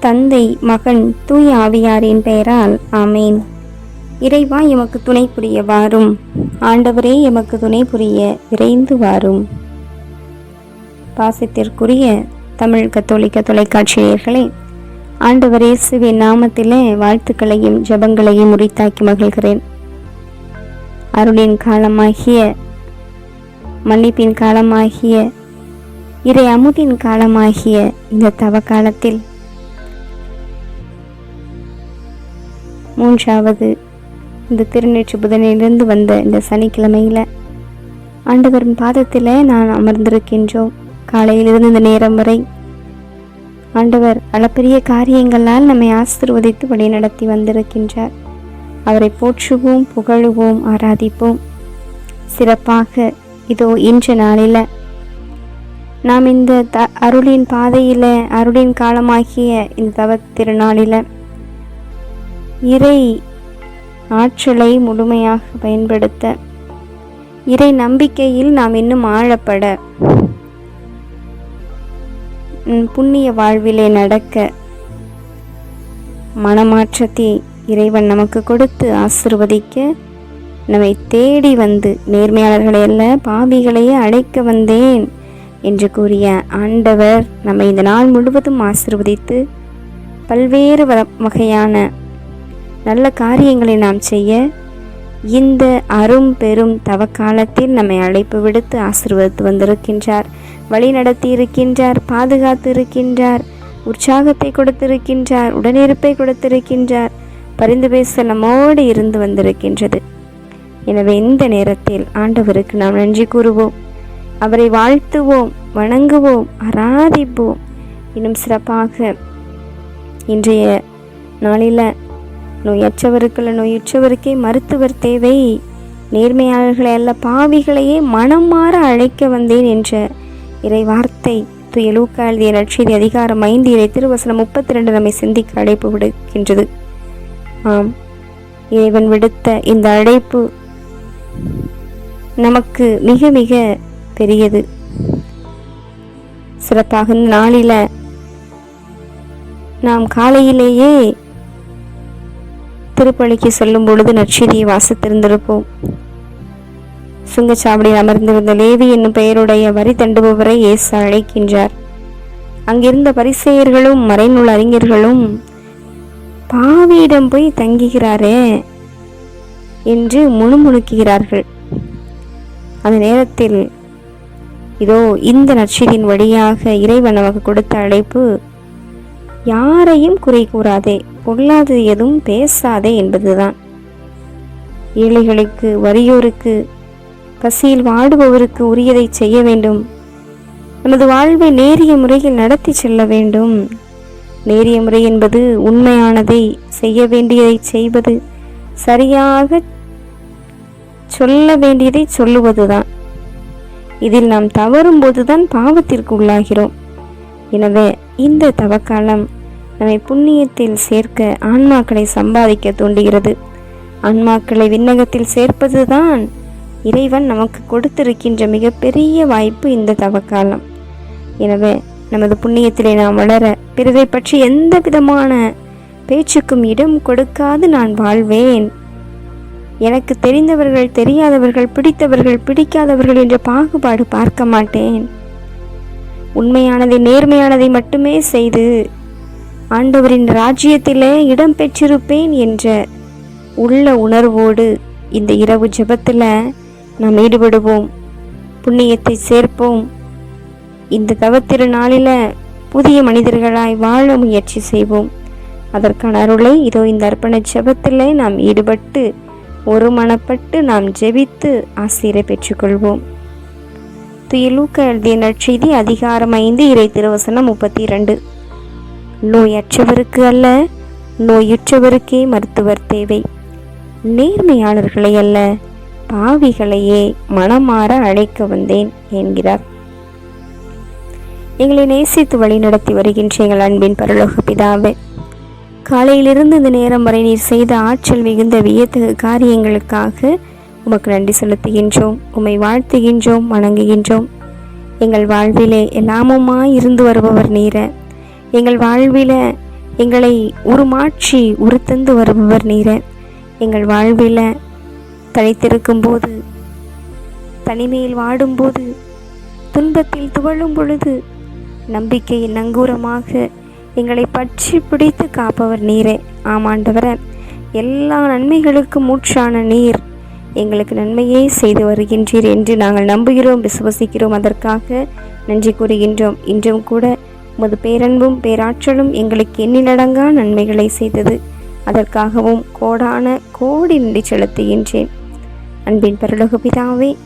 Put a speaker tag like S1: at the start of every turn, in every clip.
S1: தந்தை மகன் தூய ஆவியாரின் பெயரால் ஆமேன். இறைவா எமக்கு துணை புரிய வாரும். ஆண்டவரே எமக்கு துணை புரிய விரைந்து வாரும். பாசத்திற்குரிய தமிழ் கத்தோலிக்க தொலைக்காட்சியர்களே ஆண்டவர் இயேசுவின் நாமத்திலே வாழ்த்துக்களையும் ஜெபங்களையும் உரித்தாக்கி மகிழ்கிறேன். அருளின் காலமாகிய மன்னிப்பின் காலமாகிய இறை அமுதின் காலமாகிய இந்த தவ காலத்தில் மூன்றாவது இந்த திருநெற்று புதனிலிருந்து வந்த இந்த சனிக்கிழமையில் ஆண்டவரின் பாதத்தில் நான் அமர்ந்திருக்கின்றோம். காலையிலிருந்து இந்த நேரம் வரை ஆண்டவர் அளப்பரிய காரியங்களால் நம்மை ஆசிர்வதித்து வழிநடத்தி வந்திருக்கின்றார். அவரை போற்றுவோம் புகழுவோம் ஆராதிப்போம். சிறப்பாக இதோ இன்ற நாளில் நாம் இந்த த அருளின் பாதையில் அருளின் காலமாகிய இந்த தவ திருநாளில் இறை ஆற்றலை முழுமையாக பயன்படுத்த. இறை நம்பிக்கையில் நாம் இன்னும் ஆழப்பட. புண்ணிய வாழ்விலே நடக்க. மனமாற்றத்தை இறைவன் நமக்கு கொடுத்து ஆசிர்வதிக்க. நம்மை தேடி வந்து நேர்மையாளர்களை அல்ல பாவிகளையே அழைக்க வந்தேன் என்று கூறிய ஆண்டவர் நம்மை இந்த நாள் முழுவதும் ஆசிர்வதித்து பல்வேறு வ- வகையான நல்ல காரியங்களை நாம் செய்ய இந்த அரும் பெரும் தவக்காலத்தில் நம்மை அழைப்பு விடுத்து ஆசீர்வதித்து வந்திருக்கின்றார். வழி நடத்தி இருக்கின்றார் பாதுகாத்து இருக்கின்றார் உற்சாகத்தை கொடுத்திருக்கின்றார் உடனிருப்பை கொடுத்திருக்கின்றார். பரிந்து பேச நம்மோடு இருந்து வந்திருக்கின்றது. எனவே இந்த நேரத்தில் ஆண்டவருக்கு நாம் நன்றி கூறுவோம். அவரை வாழ்த்துவோம் வணங்குவோம் ஆராதிப்போம். இன்னும் சிறப்பாக இன்றைய நாளில் நோயற்றவருக்குள்ள நோயுற்றவருக்கே மருத்துவர் தேவை. நேர்மையாளர்களை அல்ல பாவிகளையே மனம் மாற அழைக்க வந்தேன் என்ற இறை வார்த்தை துய எழுதிய நற்செய்தி அதிகாரம் ஐந்து இறை திருவசனம் முப்பத்தி ரெண்டு நம்மை சிந்திக்க அழைப்பு விடுக்கின்றது. ஆம் இறைவன் விடுத்த இந்த அழைப்பு நமக்கு மிக மிக பெரியது. சிறப்பாக நாளில நாளில் நாம் காலையிலேயே திருப்பலிக்கு செல்லும் பொழுது நற்செய்தியை வாசித்திருந்திருப்போம். சுங்கச்சாவடியில் அமர்ந்திருந்த லேவி என்னும் பெயருடைய வரி தண்டுபவரை இயேசு அழைக்கின்றார். அங்கிருந்த பரிசெயர்களும் மறைநூல் அறிஞர்களும் பாவியிடம் போய் தங்குகிறாரே என்று முணுமுணுக்குகிறார்கள். அந்த நேரத்தில் இதோ இந்த நற்செய்தியின் வழியாக இறைவன் நமக்கு கொடுத்த அழைப்பு யாரையும் குறை கூறாதே பொல்லாதது எதுவும் பேசாதே என்பதுதான். ஏழைகளுக்கு வறியோருக்கு பசியில் வாடுபவருக்கு உரியதை செய்ய வேண்டும். நமது வாழ்வை நேரிய முறையில் நடத்தி செல்ல வேண்டும். நேரிய முறை என்பது உண்மையானதை செய்ய வேண்டியதை செய்வது சரியாக சொல்ல வேண்டியதை சொல்லுவதுதான். இதில் நாம் தவறும் போதுதான் பாவத்திற்கு உள்ளாகிறோம். எனவே இந்த தவக்காலம் நம்மை புண்ணியத்தில் சேர்க்க ஆன்மாக்களை சம்பாதிக்க தூண்டுகிறது. ஆன்மாக்களை விண்ணகத்தில் சேர்ப்பதுதான் இறைவன் நமக்கு கொடுத்திருக்கின்ற மிகப்பெரிய வாய்ப்பு இந்த தவக்காலம். எனவே நமது புண்ணியத்திலே நாம் வளர பிறரை பற்றி எந்த விதமான பேச்சுக்கும் இடம் கொடுக்காது நான் வாழ்வேன். எனக்கு தெரிந்தவர்கள் தெரியாதவர்கள் பிடித்தவர்கள் பிடிக்காதவர்கள் என்ற பாகுபாடு பார்க்க மாட்டேன். உண்மையானதை நேர்மையானதை மட்டுமே செய்து ஆண்டவரின் ராஜ்யத்திலே இடம் பெற்றிருப்பேன் என்ற உள்ள உணர்வோடு இந்த இரவு ஜெபத்தில் நாம் ஈடுபடுவோம். புண்ணியத்தை சேர்ப்போம். இந்த தவத்திரு நாளில் புதிய மனிதர்களாய் வாழ முயற்சி செய்வோம். அதற்கான அருளை இதோ இந்த அர்ப்பண ஜெபத்தில் நாம் ஈடுபட்டு ஒரு மனப்பட்டு நாம் ஜெபித்து ஆசிரியரை பெற்றுக்கொள்வோம். துயிலூக்க எழுதிய நற்செய்தி அதிகாரம் ஐந்து இறை திருவசனம் முப்பத்தி இரண்டு. நோயற்றவருக்கு அல்ல நோயுற்றவருக்கே மருத்துவர் தேவை. நேர்மையாளர்களை அல்ல பாவிகளையே மனமாற அழைக்க வந்தேன் என்கிறார். எங்களை நேசித்து வழிநடத்தி வருகின்ற எங்கள் அன்பின் பரலோக பிதாவே காலையிலிருந்து இந்த நேரம் வரை நீர் செய்த ஆற்றல் மிகுந்த வியத்தகு காரியங்களுக்காக உமக்கு நன்றி செலுத்துகின்றோம் உம்மை வாழ்த்துகின்றோம் வணங்குகின்றோம். எங்கள் வாழ்விலே எல்லாமுமாய் இருந்து வருபவர் நீர. எங்கள் வாழ்வில் எங்களை உருமாற்றி உருத்தந்து வருபவர் நீரே. எங்கள் வாழ்வில் தனித்திருக்கும் போது தனிமையில் வாடும்போது துன்பத்தில் துவழும் பொழுது நம்பிக்கையின் நங்கூரமாக எங்களை பற்றி பிடித்து காப்பவர் நீரே. ஆமாண்டவர எல்லா நன்மைகளுக்கும் மூச்சான நீர் எங்களுக்கு நன்மையே செய்து வருகின்றீர் என்று நாங்கள் நம்புகிறோம் விசுவசிக்கிறோம். அதற்காக நன்றி கூறுகின்றோம். இன்றும் கூட உமது பேரன்பும் பேராற்றலும் எங்களுக்கு எண்ணிலடங்கா நன்மைகளை செய்தது. அதற்காகவும் கோடான கோடி நன்றி செலுத்துகின்றேன். அன்பின் பரலோக பிதாவே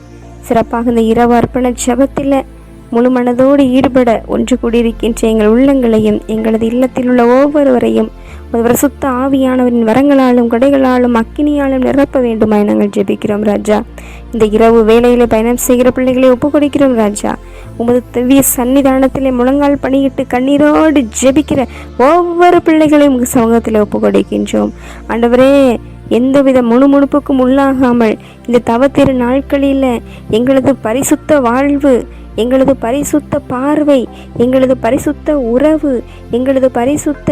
S1: சிறப்பாக இந்த இரவு அர்ப்பண ஜபத்தில் முழு மனதோடு ஈடுபட ஒன்று கூடியிருக்கின்ற எங்கள் உள்ளங்களையும் எங்களது இல்லத்தில் உள்ள ஒவ்வொருவரையும் ஒரு சுத்த ஆவியானவரின் வரங்களாலும் கடைகளாலும் அக்கினியாலும் நிரப்ப வேண்டுமாய் நாங்கள் ஜெபிக்கிறோம் ராஜா. இந்த இரவு வேலையில் பயணம் செய்கிற பிள்ளைகளை ஒப்புக்கொடுக்கிறோம் ராஜா. உமது திவ்ய சன்னிதானத்திலே முழங்கால் பணியிட்டு கண்ணீரோடு ஜெபிக்கிற ஒவ்வொரு பிள்ளைகளையும் உங்கள் சமூகத்தில் ஒப்பு கொடுக்கின்றோம் ஆண்டவரே எந்தவித முணுமுணுப்புக்கும் உள்ளாகாமல் இந்த தவத்திரு நாட்களில் எங்களது பரிசுத்த வாழ்வு எங்களது பரிசுத்த பார்வை எங்களது பரிசுத்த உறவு எங்களது பரிசுத்த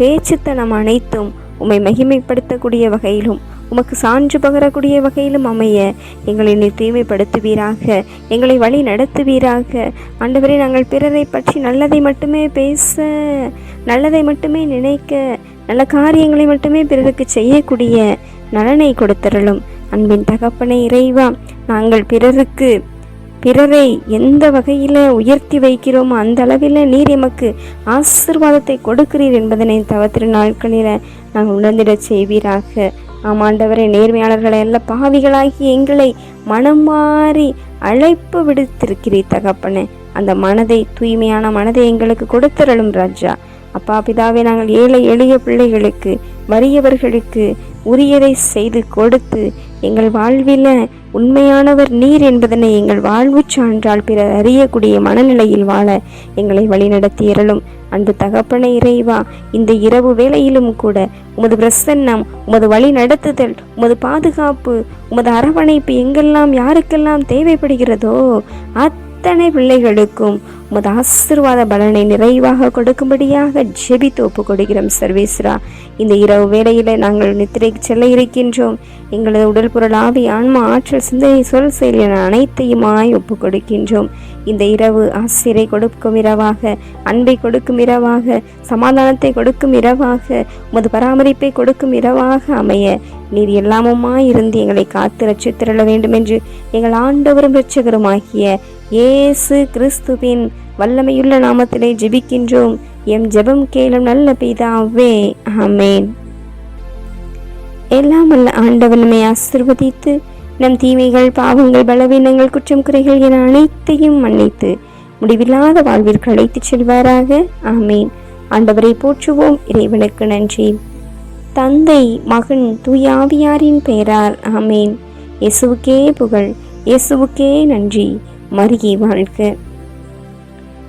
S1: பேச்சுத்தனம் அனைத்தும் உம்மை மகிமைப்படுத்தக்கூடிய வகையிலும் உமக்கு சான்று பகரக்கூடிய வகையிலும் அமைய எங்களை நீ தூய்மைப்படுத்துவீராக எங்களை வழி நடத்துவீராக. ஆண்டவரே நாங்கள் பிறரை பற்றி நல்லதை மட்டுமே பேச நல்லதை மட்டுமே நினைக்க நல்ல காரியங்களை மட்டுமே பிறருக்கு செய்யக்கூடிய நலனை கொடுத்தரலும் அன்பின் தகப்பனை இறைவா நாங்கள் பிறருக்கு பிறரை எந்த வகையில் உயர்த்தி வைக்கிறோமோ அந்த அளவில் நீர் எமக்கு ஆசிர்வாதத்தை கொடுக்கிறீர் என்பதனை தவத்திரு நாட்களில் நாங்கள் உணர்ந்திடச் செய்வீராக. ஆமாண்டவரை நேர்மையாளர்களை எல்லாம் பாவிகளாகி எங்களை மனம் மாறி அழைப்பு விடுத்திருக்கிறீர் தகப்பனே. அந்த மனதை தூய்மையான மனதை எங்களுக்கு கொடுத்தரலும் ராஜா. அப்பா பிதாவே நாங்கள் ஏழை எளிய பிள்ளைகளுக்கு வறியவர்களுக்கு உரியதை செய்து கொடுத்து எங்கள் வாழ்வில் உண்மையானவர் நீர் என்பதனை எங்கள் வாழ்வு சான்றால் பிறர் அறியக்கூடிய மனநிலையில் வாழ எங்களை வழிநடத்தி இரளும் அன்பு தகப்பன இறைவா இந்த இரவு வேளையிலும் கூட உமது பிரசன்னம் உமது வழி நடத்துதல் உமது பாதுகாப்பு உமது அரவணைப்பு எங்கெல்லாம் யாருக்கெல்லாம் தேவைப்படுகிறதோ அத்தனை பிள்ளைகளுக்கும் உமது ஆசிர்வாத பலனை நிறைவாக கொடுக்கும்படியாக ஜெபித்து ஒப்பு கொடுக்கிறோம் சர்வேஸ்ரா இந்த இரவு வேளையில் நாங்கள் நித்திரை செல்ல இருக்கின்றோம். எங்களது உடல் பொருள் ஆவி ஆன்மா ஆற்றல் சிந்தனை சொல் செயல் என அனைத்தையுமாய் ஒப்பு கொடுக்கின்றோம் இந்த இரவு ஆசிரியரை கொடுக்கும் இரவாக அன்பை கொடுக்கும் இரவாக சமாதானத்தை கொடுக்கும் இரவாக உமது பராமரிப்பை கொடுக்கும் இரவாக அமைய நீர் எல்லாமுமாய் இருந்து எங்களை காத்து ரச்சித்திரள வேண்டும் என்று எங்கள் ஆண்டவரும் ரட்சகருமாகிய இயேசு கிறிஸ்துவின் வல்லமையுள்ள நாமத்திலே ஜெபிக்கின்றோம். எம் ஜெபம் கேளும் நல்ல பிதாவே ஆமேன். எல்லாம் வல்ல ஆண்டவன் நம்மை ஆசிர்வதித்து நம் தீமைகள் பாவங்கள் பலவீனங்கள் குற்றம் குறைகள் என அனைத்தையும் மன்னித்து முடிவில்லாத வாழ்விற்கு அழைத்துச் செல்வாராக ஆமேன். ஆண்டவரை போற்றுவோம் இறைவனுக்கு நன்றி. தந்தை மகன் தூயாவியாரின் பெயரால் ஆமேன். இயேசுவுக்கே புகழ் இயேசுவுக்கே நன்றி. மருகி வாழ்க.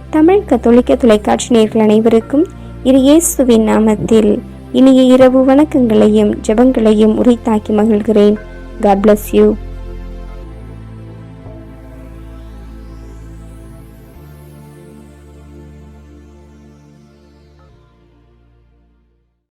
S1: தமிழ் கத்தோலிக்க தொலைக்காட்சி நேர்கள் அனைவருக்கும் இரு இயேசுவின் நாமத்தில் இனிய இரவு வணக்கங்களையும் ஜெபங்களையும் உரைத்தாக்கி மகிழ்கிறேன். God bless you